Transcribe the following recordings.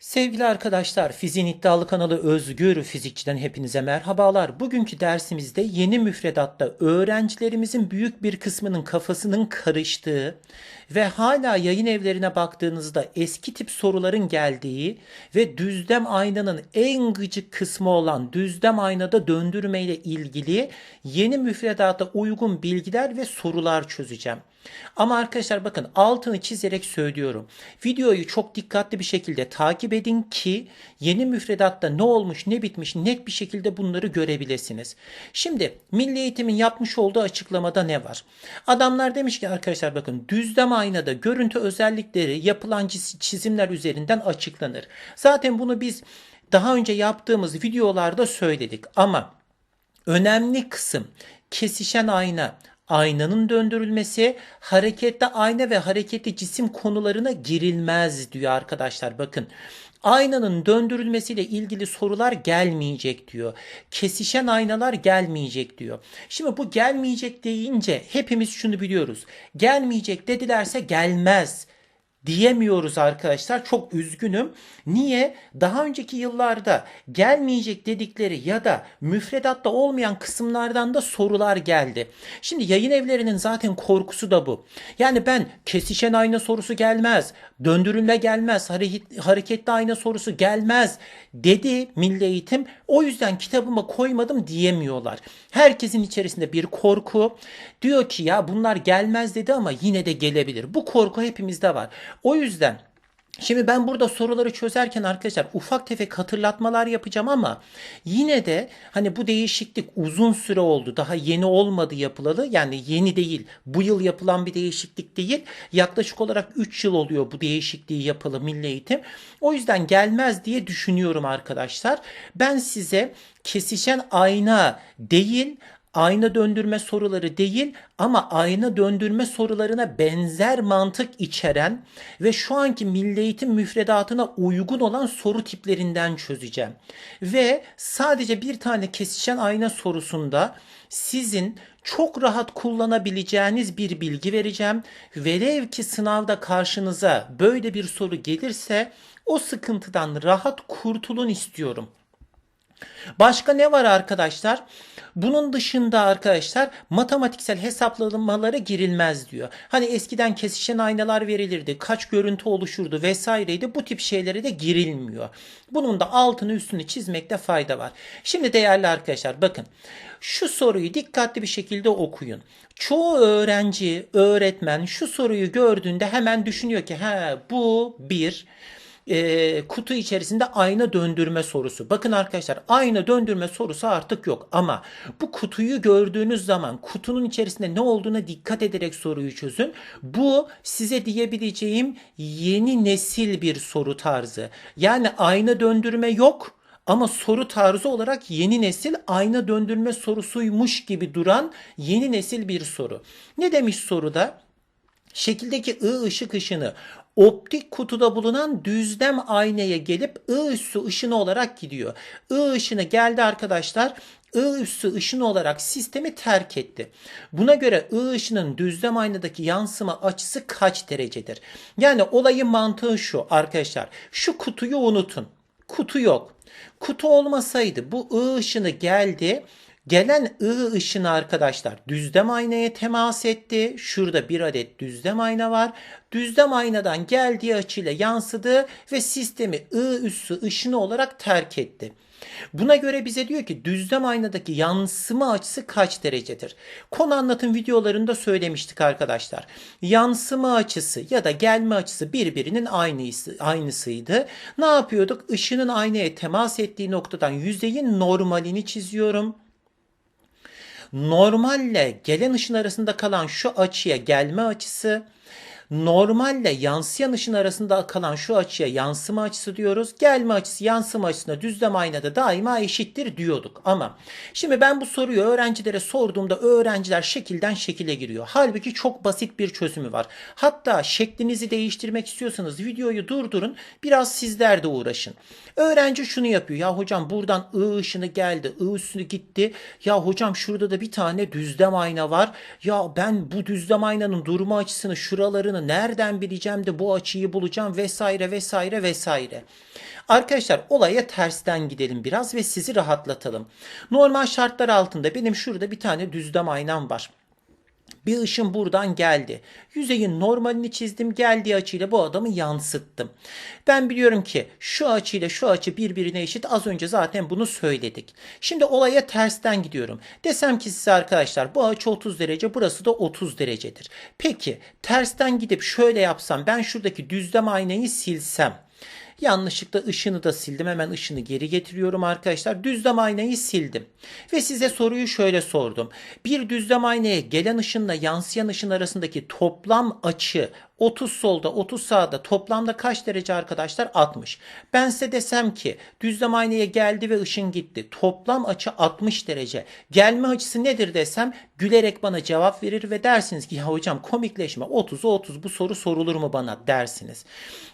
Sevgili arkadaşlar, Fiziğin iddialı kanalı Özgür Fizikçiden hepinize merhabalar. Bugünkü dersimizde yeni müfredatta öğrencilerimizin büyük bir kısmının kafasının karıştığı ve hala yayın evlerine baktığınızda eski tip soruların geldiği ve düzlem aynanın en gıcık kısmı olan düzlem aynada döndürme ile ilgili yeni müfredata uygun bilgiler ve sorular çözeceğim. Ama arkadaşlar bakın altını çizerek söylüyorum. Videoyu çok dikkatli bir şekilde takip edin ki yeni müfredatta ne olmuş ne bitmiş net bir şekilde bunları görebilirsiniz. Şimdi Milli Eğitim'in yapmış olduğu açıklamada ne var? Adamlar demiş ki arkadaşlar bakın düzlem aynada görüntü özellikleri yapılan çiz- çizimler üzerinden açıklanır. Zaten bunu biz daha önce yaptığımız videolarda söyledik ama Önemli kısım kesişen ayna, aynanın döndürülmesi, hareketli ayna ve hareketli cisim konularına girilmez diyor arkadaşlar. Bakın aynanın döndürülmesiyle ilgili sorular gelmeyecek diyor. Kesişen aynalar gelmeyecek diyor. Şimdi bu gelmeyecek deyince hepimiz şunu biliyoruz. Gelmeyecek dedilerse gelmez diyemiyoruz arkadaşlar. Çok üzgünüm. Niye? Daha önceki yıllarda gelmeyecek dedikleri ya da müfredatta olmayan kısımlardan da sorular geldi. Şimdi yayın evlerinin zaten korkusu da bu. Yani ben kesişen ayna sorusu gelmez, döndürülme gelmez, hareket, hareketli ayna sorusu gelmez dedi Milli Eğitim. O yüzden kitabıma koymadım diyemiyorlar. Herkesin içerisinde bir korku. Diyor ki ya bunlar gelmez dedi ama yine de gelebilir. Bu korku hepimizde var. O yüzden Şimdi ben burada soruları çözerken arkadaşlar ufak tefek hatırlatmalar yapacağım ama yine de hani bu değişiklik uzun süre oldu. Daha yeni olmadı yapılalı. Yani yeni değil. Bu yıl yapılan bir değişiklik değil. Yaklaşık olarak 3 yıl oluyor bu değişikliği yapalı Milli Eğitim. O yüzden gelmez diye düşünüyorum arkadaşlar. Ben size kesişen ayna değil ayna döndürme soruları değil ama ayna döndürme sorularına benzer mantık içeren ve şu anki milli eğitim müfredatına uygun olan soru tiplerinden çözeceğim. Ve sadece bir tane kesişen ayna sorusunda sizin çok rahat kullanabileceğiniz bir bilgi vereceğim. Velev ki sınavda karşınıza böyle bir soru gelirse o sıkıntıdan rahat kurtulun istiyorum. Başka ne var arkadaşlar? Bunun dışında arkadaşlar matematiksel hesaplamalara girilmez diyor. Hani eskiden kesişen aynalar verilirdi, kaç görüntü oluşurdu vesaireydi. Bu tip şeylere de girilmiyor. Bunun da altını üstünü çizmekte fayda var. Şimdi değerli arkadaşlar bakın. Şu soruyu dikkatli bir şekilde okuyun. Çoğu öğrenci, öğretmen şu soruyu gördüğünde hemen düşünüyor ki he bu bir e, kutu içerisinde ayna döndürme sorusu. Bakın arkadaşlar ayna döndürme sorusu artık yok ama bu kutuyu gördüğünüz zaman kutunun içerisinde ne olduğuna dikkat ederek soruyu çözün. Bu size diyebileceğim yeni nesil bir soru tarzı. Yani ayna döndürme yok. Ama soru tarzı olarak yeni nesil ayna döndürme sorusuymuş gibi duran yeni nesil bir soru. Ne demiş soruda? Şekildeki I ışık ışını optik kutuda bulunan düzlem aynaya gelip I üssü ışını olarak gidiyor. I ışını geldi arkadaşlar. I üssü ışını olarak sistemi terk etti. Buna göre I ışının düzlem aynadaki yansıma açısı kaç derecedir? Yani olayın mantığı şu arkadaşlar. Şu kutuyu unutun. Kutu yok. Kutu olmasaydı bu I ışını geldi. Gelen I ışını arkadaşlar düzlem aynaya temas etti. Şurada bir adet düzlem ayna var. Düzlem aynadan geldiği açıyla yansıdı ve sistemi I üssü ışını olarak terk etti. Buna göre bize diyor ki düzlem aynadaki yansıma açısı kaç derecedir? Konu anlatım videolarında söylemiştik arkadaşlar. Yansıma açısı ya da gelme açısı birbirinin aynısı, aynısıydı. Ne yapıyorduk? Işının aynaya temas ettiği noktadan yüzeyin normalini çiziyorum. Normalle gelen ışın arasında kalan şu açıya gelme açısı, normalle yansıyan ışın arasında kalan şu açıya yansıma açısı diyoruz. Gelme açısı yansıma açısına düzlem aynada daima eşittir diyorduk. Ama şimdi ben bu soruyu öğrencilere sorduğumda öğrenciler şekilden şekile giriyor. Halbuki çok basit bir çözümü var. Hatta şeklinizi değiştirmek istiyorsanız videoyu durdurun. Biraz sizler de uğraşın. Öğrenci şunu yapıyor. Ya hocam buradan I ışını geldi. I üstünü gitti. Ya hocam şurada da bir tane düzlem ayna var. Ya ben bu düzlem aynanın durma açısını şuralarını açısını nereden bileceğim de bu açıyı bulacağım vesaire vesaire vesaire. Arkadaşlar olaya tersten gidelim biraz ve sizi rahatlatalım. Normal şartlar altında benim şurada bir tane düzlem aynam var. Bir ışın buradan geldi. Yüzeyin normalini çizdim. Geldiği açıyla bu adamı yansıttım. Ben biliyorum ki şu açıyla şu açı birbirine eşit. Az önce zaten bunu söyledik. Şimdi olaya tersten gidiyorum. Desem ki size arkadaşlar bu açı 30 derece burası da 30 derecedir. Peki tersten gidip şöyle yapsam ben şuradaki düzlem aynayı silsem. Yanlışlıkla ışını da sildim. Hemen ışını geri getiriyorum arkadaşlar. Düzlem aynayı sildim. Ve size soruyu şöyle sordum. Bir düzlem aynaya gelen ışınla yansıyan ışın arasındaki toplam açı 30 solda 30 sağda toplamda kaç derece arkadaşlar? 60. Ben size desem ki düzlem aynaya geldi ve ışın gitti. Toplam açı 60 derece. Gelme açısı nedir desem gülerek bana cevap verir ve dersiniz ki ya hocam komikleşme 30'a 30 bu soru sorulur mu bana dersiniz.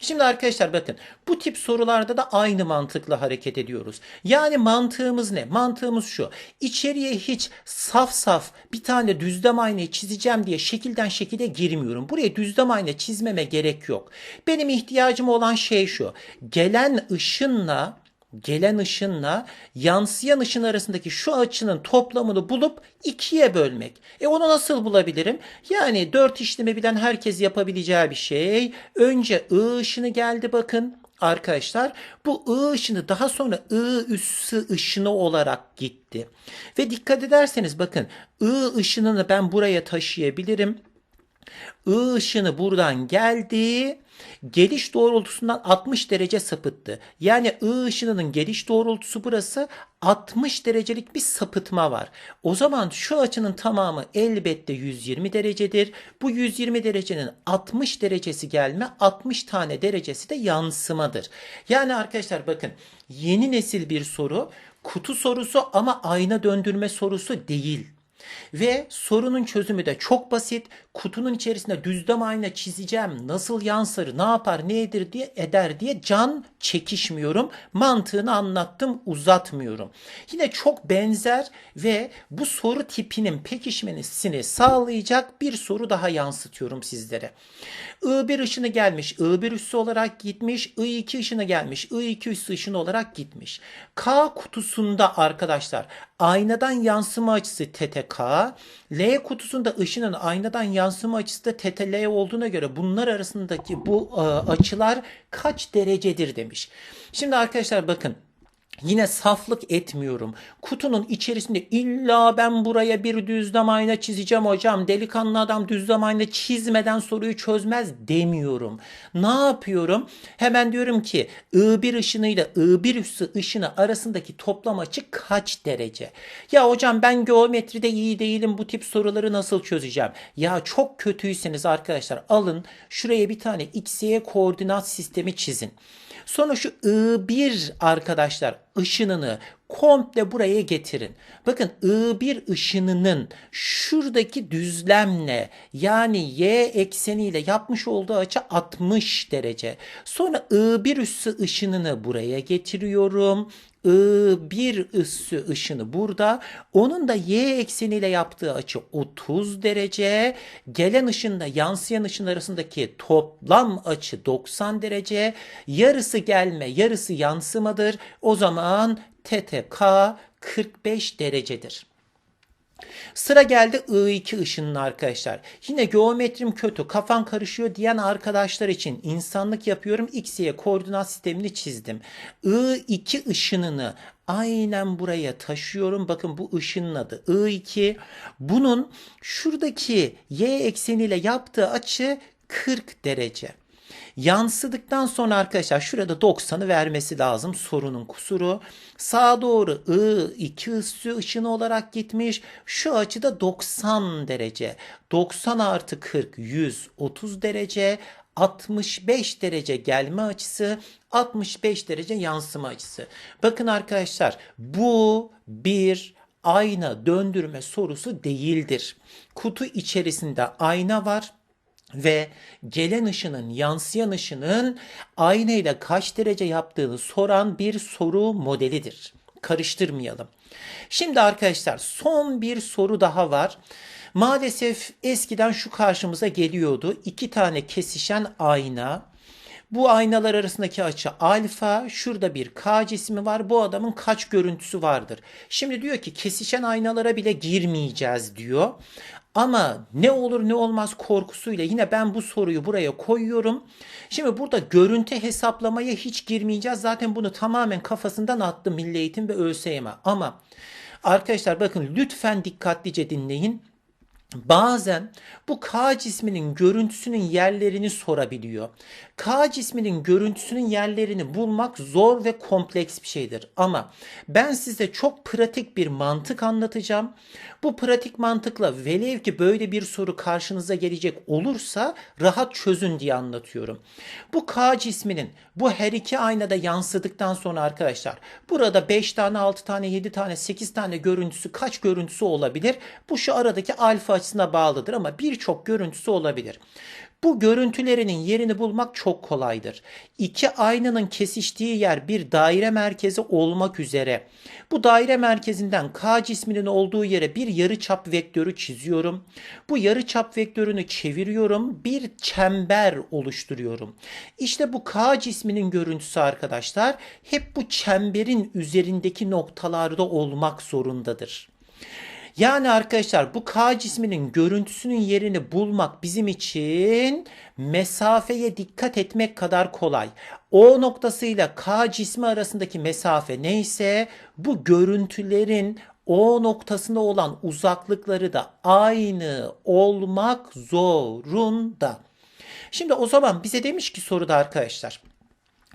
Şimdi arkadaşlar bakın bu tip sorularda da aynı mantıkla hareket ediyoruz. Yani mantığımız ne? Mantığımız şu. İçeriye hiç saf saf bir tane düzlem aynayı çizeceğim diye şekilden şekile girmiyorum. Buraya düzlem ayna çizmeme gerek yok. Benim ihtiyacım olan şey şu. Gelen ışınla gelen ışınla yansıyan ışın arasındaki şu açının toplamını bulup ikiye bölmek. E onu nasıl bulabilirim? Yani dört işlemi bilen herkes yapabileceği bir şey. Önce I ışını geldi bakın arkadaşlar. Bu I ışını daha sonra I üssü ışını olarak gitti. Ve dikkat ederseniz bakın I ışınını ben buraya taşıyabilirim. I ışını buradan geldi. Geliş doğrultusundan 60 derece sapıttı. Yani I ışınının geliş doğrultusu burası 60 derecelik bir sapıtma var. O zaman şu açının tamamı elbette 120 derecedir. Bu 120 derecenin 60 derecesi gelme, 60 tane derecesi de yansımadır. Yani arkadaşlar bakın yeni nesil bir soru kutu sorusu ama ayna döndürme sorusu değil. Ve sorunun çözümü de çok basit. Kutunun içerisinde düzlem ayna çizeceğim. Nasıl yansır, ne yapar, ne eder diye eder diye can çekişmiyorum. Mantığını anlattım, uzatmıyorum. Yine çok benzer ve bu soru tipinin pekişmesini sağlayacak bir soru daha yansıtıyorum sizlere. I1 ışını gelmiş, I1 üssü olarak gitmiş, I2 ışını gelmiş, I2 üssü ışını olarak gitmiş. K kutusunda arkadaşlar aynadan yansıma açısı TTK, L kutusunda ışının aynadan yansıma açısı da TTL olduğuna göre bunlar arasındaki bu e, açılar kaç derecedir demiş. Şimdi arkadaşlar bakın Yine saflık etmiyorum. Kutunun içerisinde illa ben buraya bir düzlem ayna çizeceğim hocam. Delikanlı adam düzlem ayna çizmeden soruyu çözmez demiyorum. Ne yapıyorum? Hemen diyorum ki I1 ışınıyla I1 üssü ışını arasındaki toplam açı kaç derece? Ya hocam ben geometride iyi değilim bu tip soruları nasıl çözeceğim? Ya çok kötüyseniz arkadaşlar alın şuraya bir tane XY koordinat sistemi çizin. Sonra şu I1 arkadaşlar ışınını komple buraya getirin. Bakın I1 ışınının şuradaki düzlemle yani y ekseniyle yapmış olduğu açı 60 derece. Sonra I1 üssü ışınını buraya getiriyorum. I1 ısı ışını burada. Onun da y ekseniyle yaptığı açı 30 derece. Gelen ışınla yansıyan ışın arasındaki toplam açı 90 derece. Yarısı gelme, yarısı yansımadır. O zaman TTK 45 derecedir. Sıra geldi I2 ışınına arkadaşlar. Yine geometrim kötü, kafan karışıyor diyen arkadaşlar için insanlık yapıyorum. X, Y koordinat sistemini çizdim. I2 ışınını aynen buraya taşıyorum. Bakın bu ışının adı I2. Bunun şuradaki Y ekseniyle yaptığı açı 40 derece. Yansıdıktan sonra arkadaşlar şurada 90'ı vermesi lazım sorunun kusuru. Sağa doğru I 2 üssü ışını olarak gitmiş. Şu açıda 90 derece. 90 artı 40 130 derece. 65 derece gelme açısı, 65 derece yansıma açısı. Bakın arkadaşlar bu bir ayna döndürme sorusu değildir. Kutu içerisinde ayna var ve gelen ışının yansıyan ışının aynayla kaç derece yaptığını soran bir soru modelidir. Karıştırmayalım. Şimdi arkadaşlar son bir soru daha var. Maalesef eskiden şu karşımıza geliyordu. İki tane kesişen ayna. Bu aynalar arasındaki açı alfa. Şurada bir K cismi var. Bu adamın kaç görüntüsü vardır? Şimdi diyor ki kesişen aynalara bile girmeyeceğiz diyor. Ama ne olur ne olmaz korkusuyla yine ben bu soruyu buraya koyuyorum. Şimdi burada görüntü hesaplamaya hiç girmeyeceğiz. Zaten bunu tamamen kafasından attı Milli Eğitim ve ÖSYM. Ama arkadaşlar bakın lütfen dikkatlice dinleyin. Bazen bu K cisminin görüntüsünün yerlerini sorabiliyor. K cisminin görüntüsünün yerlerini bulmak zor ve kompleks bir şeydir. Ama ben size çok pratik bir mantık anlatacağım. Bu pratik mantıkla velev ki böyle bir soru karşınıza gelecek olursa rahat çözün diye anlatıyorum. Bu K cisminin bu her iki aynada yansıdıktan sonra arkadaşlar burada 5 tane 6 tane 7 tane 8 tane görüntüsü kaç görüntüsü olabilir? Bu şu aradaki alfa açısına bağlıdır ama birçok görüntüsü olabilir. Bu görüntülerinin yerini bulmak çok kolaydır. İki aynanın kesiştiği yer bir daire merkezi olmak üzere. Bu daire merkezinden K cisminin olduğu yere bir yarıçap vektörü çiziyorum. Bu yarıçap vektörünü çeviriyorum. Bir çember oluşturuyorum. İşte bu K cisminin görüntüsü arkadaşlar hep bu çemberin üzerindeki noktalarda olmak zorundadır. Yani arkadaşlar bu K cisminin görüntüsünün yerini bulmak bizim için mesafeye dikkat etmek kadar kolay. O noktasıyla K cismi arasındaki mesafe neyse bu görüntülerin o noktasına olan uzaklıkları da aynı olmak zorunda. Şimdi o zaman bize demiş ki soruda arkadaşlar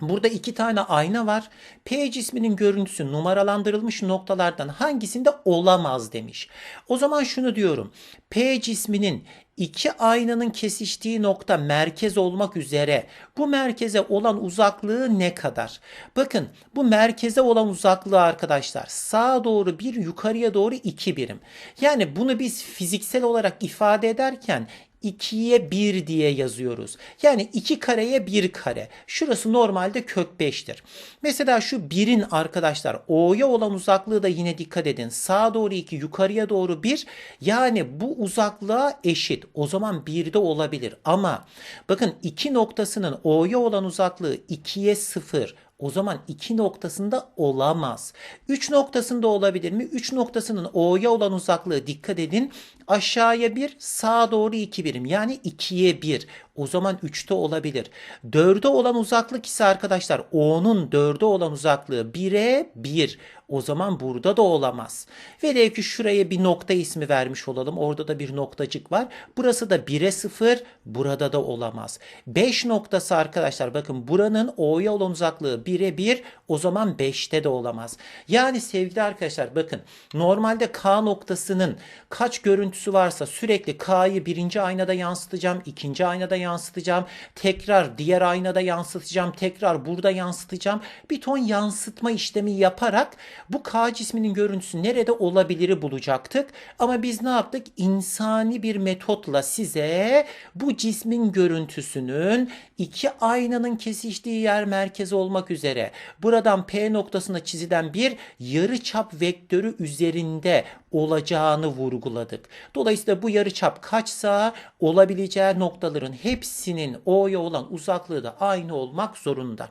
Burada iki tane ayna var. P cisminin görüntüsü numaralandırılmış noktalardan hangisinde olamaz demiş. O zaman şunu diyorum. P cisminin iki aynanın kesiştiği nokta merkez olmak üzere bu merkeze olan uzaklığı ne kadar? Bakın bu merkeze olan uzaklığı arkadaşlar sağa doğru bir yukarıya doğru iki birim. Yani bunu biz fiziksel olarak ifade ederken 2'ye 1 diye yazıyoruz. Yani 2 kareye 1 kare. Şurası normalde kök 5'tir. Mesela şu 1'in arkadaşlar O'ya olan uzaklığı da yine dikkat edin. Sağa doğru 2 yukarıya doğru 1. Yani bu uzaklığa eşit. O zaman 1'de olabilir. Ama bakın 2 noktasının O'ya olan uzaklığı 2'ye 0. O zaman 2 noktasında olamaz. 3 noktasında olabilir mi? 3 noktasının O'ya olan uzaklığı dikkat edin. Aşağıya 1, sağa doğru 2 birim. Yani 2'ye 1. O zaman 3'te olabilir. 4'e olan uzaklık ise arkadaşlar O'nun 4'e olan uzaklığı 1'e 1. O zaman burada da olamaz. Velev ki şuraya bir nokta ismi vermiş olalım. Orada da bir noktacık var. Burası da 1'e 0. Burada da olamaz. 5 noktası arkadaşlar bakın buranın O'ya olan uzaklığı 1'e 1. O zaman 5'te de olamaz. Yani sevgili arkadaşlar bakın normalde K noktasının kaç görüntüsü varsa sürekli K'yı birinci aynada yansıtacağım. ikinci aynada yansıtacağım. Tekrar diğer aynada yansıtacağım. Tekrar burada yansıtacağım. Bir ton yansıtma işlemi yaparak bu K cisminin görüntüsü nerede olabiliri bulacaktık. Ama biz ne yaptık? İnsani bir metotla size bu cismin görüntüsünün iki aynanın kesiştiği yer merkezi olmak üzere buradan P noktasına çizilen bir yarıçap vektörü üzerinde olacağını vurguladık. Dolayısıyla bu yarıçap kaçsa olabileceği noktaların hepsinin O'ya olan uzaklığı da aynı olmak zorunda.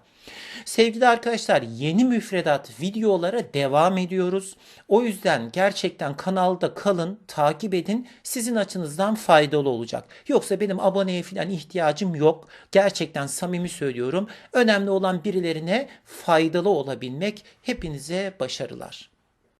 Sevgili arkadaşlar yeni müfredat videolara devam ediyoruz. O yüzden gerçekten kanalda kalın, takip edin. Sizin açınızdan faydalı olacak. Yoksa benim aboneye falan ihtiyacım yok. Gerçekten samimi söylüyorum. Önemli olan birilerine faydalı olabilmek. Hepinize başarılar.